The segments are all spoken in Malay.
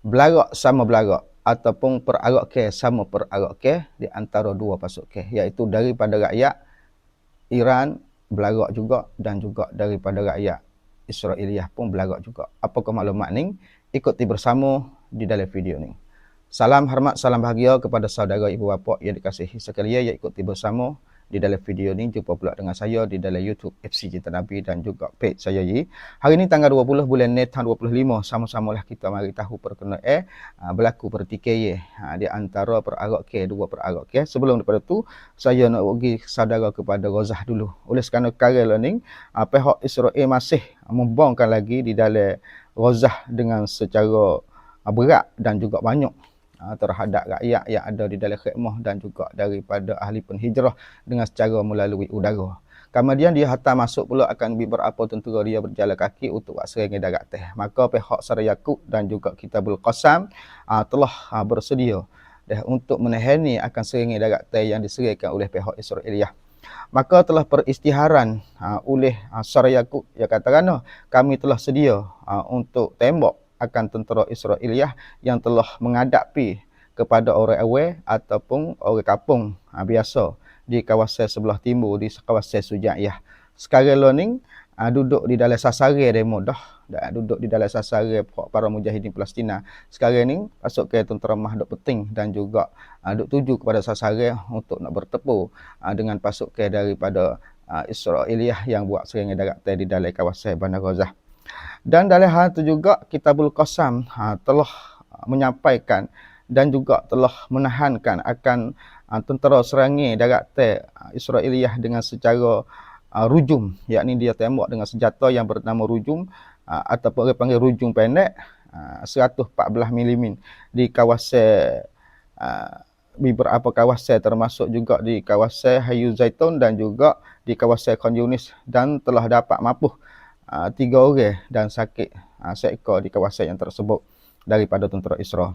belagak sama belagak ataupun peragak ke sama peragak ke di antara dua pasuk ke iaitu daripada rakyat Iran belagak juga dan juga daripada rakyat Israeliyah pun belagak juga. Apakah maklumat ni? Ikuti bersama di dalam video ni. Salam hormat, salam bahagia kepada saudara ibu bapa yang dikasihi sekalian yang ikuti bersama di dalam video ni jumpa pula dengan saya di dalam YouTube FC Cinta Nabi dan juga page saya Yi. Hari ini tanggal 20 bulan Net tahun 25 sama-samalah kita mari tahu perkena eh berlaku pertikaian ha, di antara peragak ke dua peragak ke. Sebelum daripada tu saya nak bagi saudara kepada Rozah dulu. Oleh kerana kali learning uh, pihak Israel masih membongkar lagi di dalam Rozah dengan secara berat dan juga banyak Ah, terhadap rakyat yang ada di dalam khidmah dan juga daripada ahli penhijrah dengan secara melalui udara. Kemudian dia hantar masuk pula akan beberapa tentera dia berjalan kaki untuk serangan darat teh. Maka pihak Sara Yakub dan juga Kitabul Qasam uh, telah uh, bersedia dah untuk menehani akan serangan darat teh yang diserahkan oleh pihak Israeliyah. Maka telah peristiharan uh, oleh uh, Sara Yakub yang katakan kami telah sedia uh, untuk tembak akan tentera Israeliyah yang telah menghadapi kepada orang awal ataupun orang kampung ha, biasa di kawasan sebelah timur di kawasan Sujaiyah. Sekarang ni ha, duduk di dalam sasare demo dah dan duduk di dalam sasare para mujahidin Palestin. Sekarang ni masuk ke tentera Mahduk penting dan juga ha, duk tuju kepada sasare untuk nak bertepur ha, dengan pasukan daripada ha, Israeliyah yang buat serangan darat di dalam kawasan Bandar Gaza. Dan dalam hal itu juga Kitabul Qasam ha, telah menyampaikan dan juga telah menahankan akan ha, tentera serangi darat te ha, Israeliyah dengan secara ha, rujum. Yakni dia tembak dengan senjata yang bernama rujum ha, ataupun orang panggil rujum pendek ha, 114 mm di kawasan ha, beberapa kawasan termasuk juga di kawasan Hayu Zaitun dan juga di kawasan Khan Yunis dan telah dapat mapuh uh, tiga orang dan sakit uh, seekor di kawasan yang tersebut daripada tentera Israel.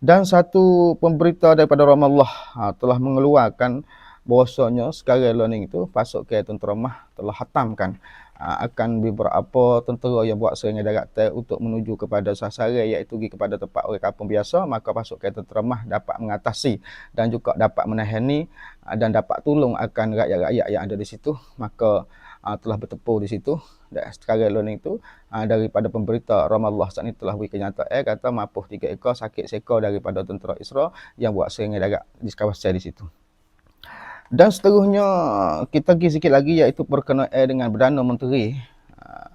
Dan satu pemberita daripada Ramallah uh, telah mengeluarkan bahawasanya sekarang learning itu pasuk ke tentera mah telah hatamkan. Uh, akan beberapa tentera yang buat serangan darat untuk menuju kepada sasaran iaitu pergi kepada tempat orang kampung biasa maka pasuk ke tentera mah dapat mengatasi dan juga dapat menahani uh, dan dapat tolong akan rakyat-rakyat yang ada di situ. Maka uh, telah bertepur di situ. Dan sekarang learning tu uh, daripada pemberita Ramallah saat ini telah beri kenyataan eh, kata mapuh tiga ekor sakit seekor daripada tentera Israel yang buat serangan darat di kawasan di situ. Dan seterusnya kita pergi sikit lagi iaitu berkenaan dengan Perdana Menteri uh,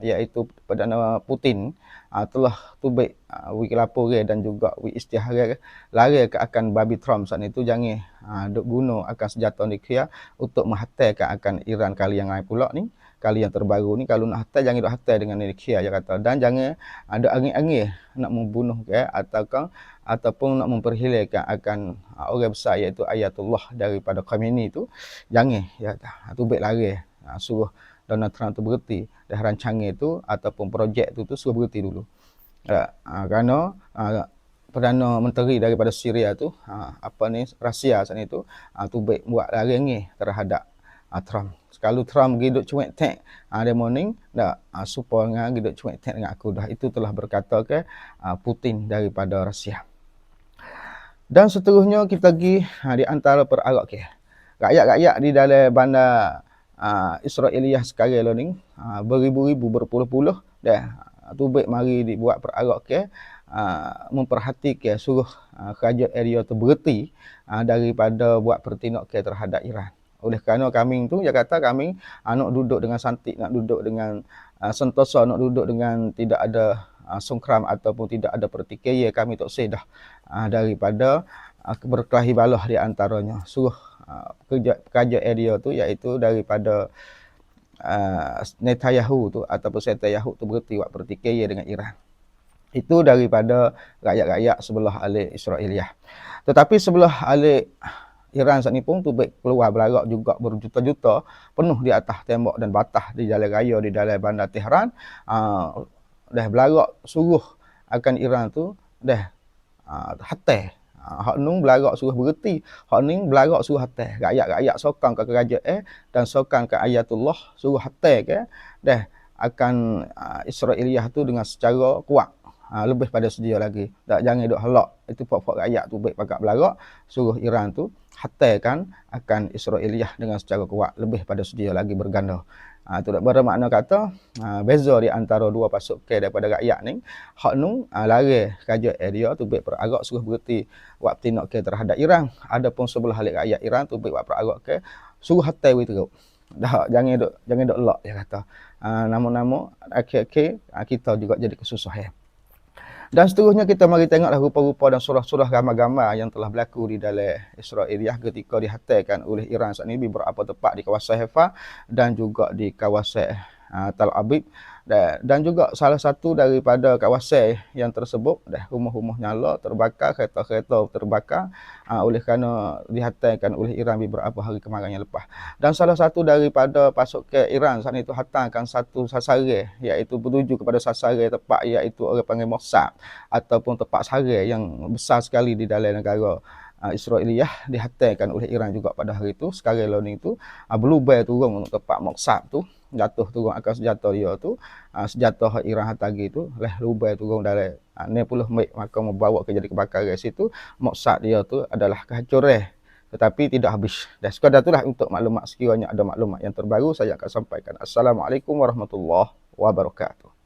iaitu Perdana Putin. Uh, telah tubik uh, wiki lapor dan juga wiki istihara lari ke akan babi Trump. Saat itu jangan duk guna akan senjata nuklear untuk menghatalkan akan Iran kali yang lain pula ni kali yang terbaru ni kalau nak hatal jangan duk hatal dengan nuklear dia kata. Dan jangan ada angin-angin nak membunuh ke ataukah ataupun nak memperhilangkan akan uh, orang besar iaitu ayatullah daripada Khamenei itu jangan ya tubik lari. Uh, suruh Donald Trump tu berhenti. Dah rancangan itu ataupun projek itu tu suruh berhenti dulu. Ya, kerana Perdana Menteri daripada Syria tu apa ni Rusia saat itu tu baik buat lari ni terhadap uh, Trump. Kalau Trump pergi cuek tek uh, the morning dah uh, support dengan pergi cuek tek dengan aku dah itu telah berkata ke uh, Putin daripada Rusia. Dan seterusnya kita pergi uh, di antara peragak ke. Rakyat-rakyat di dalam bandar uh, Israeliyah sekarang lah ni uh, beribu-ribu berpuluh-puluh dah tu baik mari dibuat peragak ke uh, memperhatikan suruh uh, kerajaan area tu berhenti uh, daripada buat pertindak ke terhadap Iran oleh kerana kami tu dia kata kami uh, nak duduk dengan santik nak duduk dengan uh, sentosa nak duduk dengan tidak ada uh, sungkram ataupun tidak ada pertikaian kami tak sedah uh, daripada uh, berkelahi balah di antaranya suruh pekerja pekerja area tu iaitu daripada uh, Netanyahu tu ataupun Netanyahu tu berhenti buat pertikaian dengan Iran. Itu daripada rakyat-rakyat sebelah alik Israeliyah. Tetapi sebelah alik Iran saat ni pun tu baik keluar belarak juga berjuta-juta penuh di atas tembok dan batah di jalan raya di dalam bandar Tehran. Uh, dah belarak suruh akan Iran tu dah uh, hatai Ha, hak nung belagak suruh berhenti. Hak ni belagak suruh hatai. Rakyat-rakyat sokong ke kerajaan eh, dan sokong ke ayatullah suruh hatai ke. Dah akan uh, Israeliyah tu dengan secara kuat. ha, lebih pada sedia lagi. Tak jangan duk halak itu puak-puak rakyat tu baik pakat belagak suruh Iran tu hatalkan akan Israeliah dengan secara kuat lebih pada sedia lagi berganda. Ha, itu bermakna kata ha, beza di antara dua pasukan daripada rakyat ni hak nu ha, lari kerajaan dia tu baik peragak suruh berhenti buat tindak ke terhadap Iran. Adapun sebelah halik rakyat Iran tu baik peragak ke suruh hatai we teruk. Dah jangan duk jangan duk lak dia kata. Ha, nama-nama akhir-akhir kita juga jadi kesusahan. Dan seterusnya kita mari tengoklah rupa-rupa dan surah-surah gambar-gambar yang telah berlaku di dalam Israeliah ketika dihatalkan oleh Iran saat ini beberapa tempat di kawasan Haifa dan juga di kawasan uh, Tal Abib dan, juga salah satu daripada kawasan yang tersebut dah rumah-rumah nyala terbakar kereta-kereta terbakar uh, oleh kerana dihantarkan oleh Iran beberapa hari kemarin yang lepas. Dan salah satu daripada pasukan Iran saat itu hantarkan satu sasaran iaitu bertuju kepada sasaran tepat iaitu orang panggil Mossad ataupun tempat sasaran yang besar sekali di dalam negara uh, Israeliah dihantarkan oleh Iran juga pada hari itu sekarang learning itu uh, berlubang turun untuk tempat Mossad tu jatuh turun akan senjata dia tu uh, senjata Iran Hatagi tu leh lubai turun dari uh, 60 mik maka membawa ke jadi kebakaran situ. Maksud dia tu adalah kehancuran tetapi tidak habis. Dan sekadar itulah untuk maklumat sekiranya ada maklumat yang terbaru saya akan sampaikan. Assalamualaikum warahmatullahi wabarakatuh